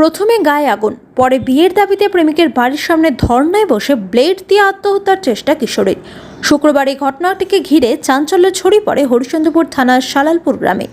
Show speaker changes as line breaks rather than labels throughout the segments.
প্রথমে গায়ে আগুন, পরে বিয়ের দাবিতে প্রেমিকের বাড়ির সামনে ধর্নায় বসে ব্লেড দিয়ে আত্মহত্যার চেষ্টা কিশোরীর। শুক্রবার এই ঘটনাটিকে ঘিরে চাঞ্চল্য ছড়িয়ে পড়ে হরিচন্দ্রপুর থানার সালালপুর গ্রামে।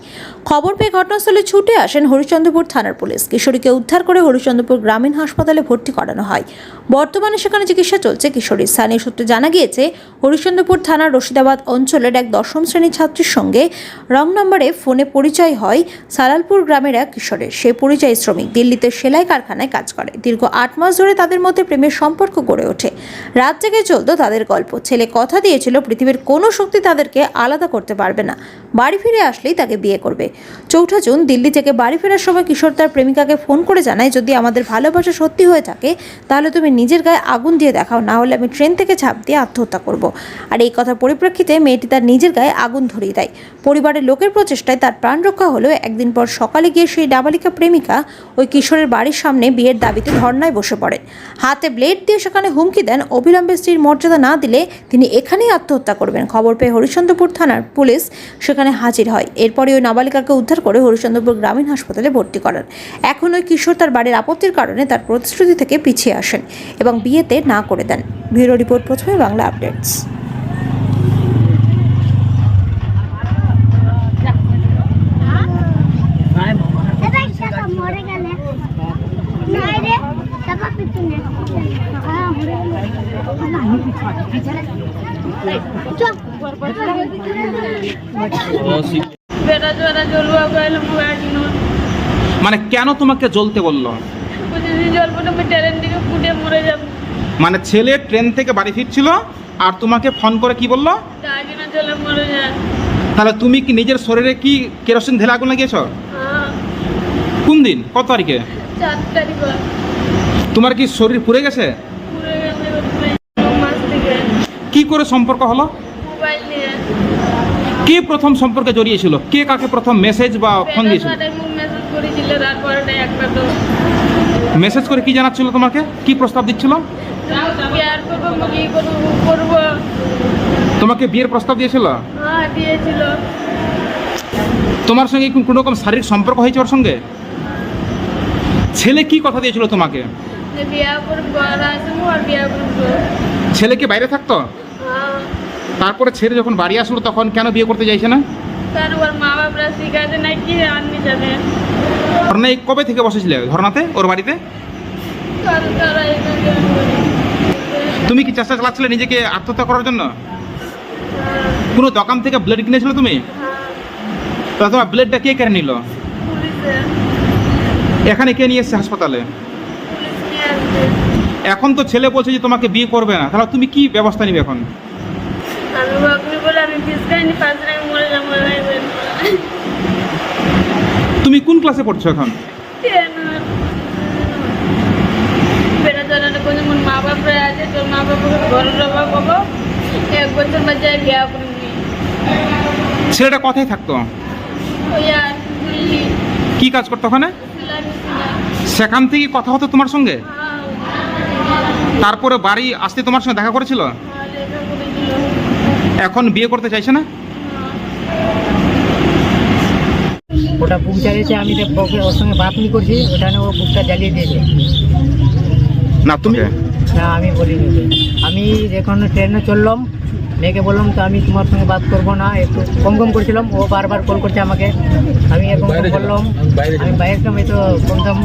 খবর পেয়ে ঘটনাস্থলে ছুটে আসেন হরিচন্দ্রপুর থানার পুলিশ। কিশোরীকে উদ্ধার করে হরিচন্দ্রপুর গ্রামীণ হাসপাতালে ভর্তি করানো হয়। বর্তমানে সেখানে চিকিৎসা চলছে কিশোরীর। স্থানীয় সূত্রে জানা গিয়েছে হরিচন্দ্রপুর থানার রশিদাবাদ অঞ্চলের এক দশম শ্রেণির ছাত্রীর সঙ্গে রং নম্বরে ফোনে পরিচয় হয় সালালপুর গ্রামের এক কিশোরের। সে পরিচয় শ্রমিক। দিল্লিতে সেলাই কারখানায় কাজ করে। দীর্ঘ আট মাস ধরে তাদের মধ্যে প্রেমের সম্পর্ক গড়ে ওঠে। রাত জেগে চলতো তাদের গল্প। ছেলে কথা দিয়েছিল, পৃথিবীর কোনো শক্তি তাদেরকে আলাদা করতে পারবে না। বাড়ি ফিরে আসলেই তাকে বিয়ে করবে। চৌঠা জুন, দিল্লি থেকে বাড়ি ফেরার সময় কিশোর তার প্রেমিকাকে ফোন করে জানায়, যদি আমাদের ভালোবাসা সত্যি হয়ে থাকে, তাহলে তুমি নিজের গায়ে আগুন দিয়ে দেখাও, না হলে আমি ট্রেন থেকে ঝাঁপ দিয়ে আত্মহত্যা করব। আর এই কথা পরিপ্রেক্ষিতে মেয়েটি তার নিজের গায়ে আগুন ধরিয়ে দেয়। পরিবারের লোকের প্রচেষ্টায় তার প্রাণ রক্ষা হলেও একদিন পর সকালে গিয়ে সেই ডাবালিকা প্রেমিকা ওই কিশোরের বাড়ির সামনে বিয়ের দাবিতে ধর্নায় বসে পড়েন। হাতে ব্লেড দিয়ে সেখানে হুমকি দেন। অবিলম্বে স্ত্রীর মর্যাদা না দিলে তিনি এখানেই আত্মহত্যা করবেন। খবর পেয়ে হরিশ্চন্দ্রপুর থানার পুলিশ সেখানে হাজির হয়। এরপরে ওই নাবালিকাকে উদ্ধার করে হরিশ্চন্দ্রপুর গ্রামীণ হাসপাতালে ভর্তি করান। এখন ওই কিশোর তার বাড়ির আপত্তির কারণে তার প্রতিশ্রুতি থেকে পিছিয়ে আসেন এবং বিয়েতে না করে দেন। ব্যুরো রিপোর্ট প্রথমে বাংলা আপডেটস।
মরে গেলে। নাই রে পিছনে
মানে কেন তোমাকে জ্বলতে বলল? মানে ছেলে ট্রেন থেকে বাড়ি ফিরছিল আর তোমাকে ফোন করে কি বলল? তাহলে তুমি কি নিজের শরীরে কি কেরোসিন ঢেলে আগুন লাগিয়েছ? কোন দিন? কত তারিখে। তোমার কি শরীর পুড়ে গেছে
পুড়ে গেছে পুরো মাস থেকে
কি করে সম্পর্ক হলো? কে প্রথম সম্পর্কে জড়িয়েছিল? কে কাকে প্রথম মেসেজ বা ফোন দিয়েছিল?
মেসেজ
করে কি জানাচ্ছিল তোমাকে? কি প্রস্তাব দিচ্ছিল? তোমাকে বিয়ের প্রস্তাব দিয়েছিল?
হ্যাঁ
তোমার সঙ্গে কোনো রকম শারীরিক সম্পর্ক হয়েছে ওর সঙ্গে? ছেলে কি কথা দিয়েছিল তোমাকে? ছেলে কি বাইরে থাকতো? তারপরে ছেড়ে যখন বাড়ি আসলো তখন কেন বিয়ে করতে চাইছে না?
ওর মা আননি যাবে?
ধর্নায় কবে থেকে বসেছিলে? ধর্নাতে? ওর বাড়িতে? তুমি কি চেষ্টা চালাচ্ছিলে নিজেকে আত্মহত্যা করার জন্য? কোনো দোকান থেকে ব্লেড কিনেছিলে তুমি? তা তোমার ব্লেডটা কে কেড়ে নিল? এখানে কে নিয়ে এসছে হাসপাতালে? এখন তো ছেলে বলছে যে তোমাকে বিয়ে করবে না। তাহলে তুমি কি ব্যবস্থা নিবে এখন? তুমি কোন ক্লাসে পড়ছো এখন?
মা আছে তোর মা এক বছর বিয়া
ছেলেটা কথাই থাকতো? কি কাজ করতো ওখানে? সেখান থেকে কথা হতো তোমার সঙ্গে? তারপরে বাড়ি আসতে তোমার সঙ্গে দেখা করেছিল। এখন বিয়ে করতে চাইছে না
ওটা বুক জ্বালিয়েছে আমি ওর সঙ্গে বাত নি করছি ওটা নিয়ে ও বুকটা জ্বালিয়ে দিয়েছে
না তুমি
না আমি বলিনি। আমি যখন ট্রেনে চললাম মেয়েকে বললাম তো আমি তোমার সঙ্গে বাত করব না। একটু কম কম করছিলাম। ও বারবার কল করছে আমাকে। আমি এরকম বললাম আমি বাইরে এই তো কমসম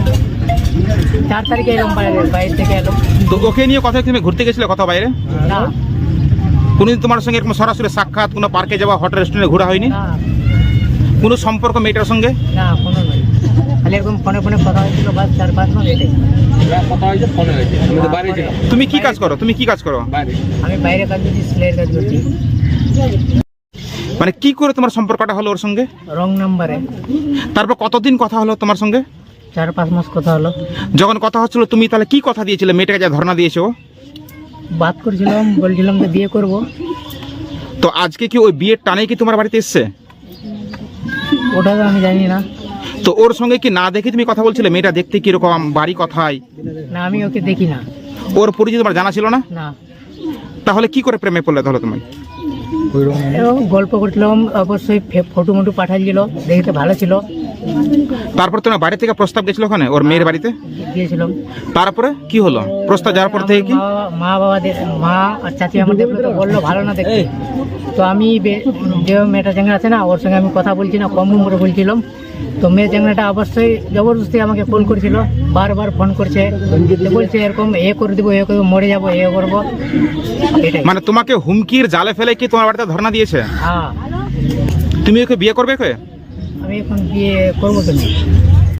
চার তারিখে এলাম বাইরে বাইরে থেকে এলাম।
তো ওকে নিয়ে কথা তুমি ঘুরতে গেছিলে কথা বাইরে?
না।
কোনোদিন তোমার সঙ্গে এরকম সরাসরি সাক্ষাৎ কোনো পার্কে যাওয়া হোটেল রেস্টুরেন্টে ঘোরা হয়নি? কোনো সম্পর্ক মেয়েটার সঙ্গে?
না কোনো নয় খালি এরকম ফোনে ফোনে কথা হয়েছিল বাস চার পাঁচ মাস এটাই
কথা হয়েছে ফোনে হয়েছে। আমি তো বাইরে ছিলাম।
তুমি কি কাজ করো? তুমি কি কাজ করো?
বাইরে।
আমি বাইরে কাজ করছি সেলাইয়ের কাজ করছি।
মানে কি করে তোমার সম্পর্কটা হলো ওর সঙ্গে?
রং নাম্বারে।
তারপর কতদিন কথা হলো তোমার সঙ্গে?
চার পাঁচ মাস কথা হলো।
যখন কথা হচ্ছিল তুমি তাহলে কি কথা দিয়েছিলে? মেয়েটাকে যা ধর্ণা দিয়েছ?
বাত করছিলাম বলছিলাম যে বিয়ে করব।
তো আজকে কি ওই বিয়ের টানে কি তোমার বাড়িতে এসছে?
ওটা তো আমি জানি না।
তো ওর সঙ্গে কি না দেখে তুমি কথা বলছিলে? মেয়েটা দেখতে কীরকম? বাড়ি কথায়?
না আমি ওকে দেখি না।
ওর পরিচিত তোমার জানা ছিল না?
না।
তাহলে কি করে প্রেমে পড়লে তাহলে তুমি
গল্প করছিলাম অবশ্যই ফটো মটো পাঠাচ্ছিল দেখতে ভালো ছিল।
তারপর তোমার বাড়ি থেকে প্রস্তাব গেছিল ওখানে ওর মেয়ের বাড়িতে?
গিয়েছিলাম।
তারপরে কি হলো? প্রস্তাব যাওয়ার পর থেকে কি?
মা- বাবা মা আর চাচি আমার দেখল তো বলল ভালো না দেখতে। তো আমি যে মেয়েটা চ্যাংরা আছে না ওর সঙ্গে আমি কথা বলছি না কম করে বলছিলাম। তো মেয়ে চ্যাংরাটা অবশ্যই জবরদস্তি আমাকে ফোন করেছিল বারবার ফোন করছে। বলছে এরকম এ করে দেবো এ করব মরে যাব এ করব। এটাই।
মানে তোমাকে হুমকির জালে ফেলে কি তোমার বাড়িতে ধর্ণা দিয়েছে?
হ্যাঁ।
তুমি ওকে বিয়ে করবে কে
আমি এখন বিয়ে করব তুমি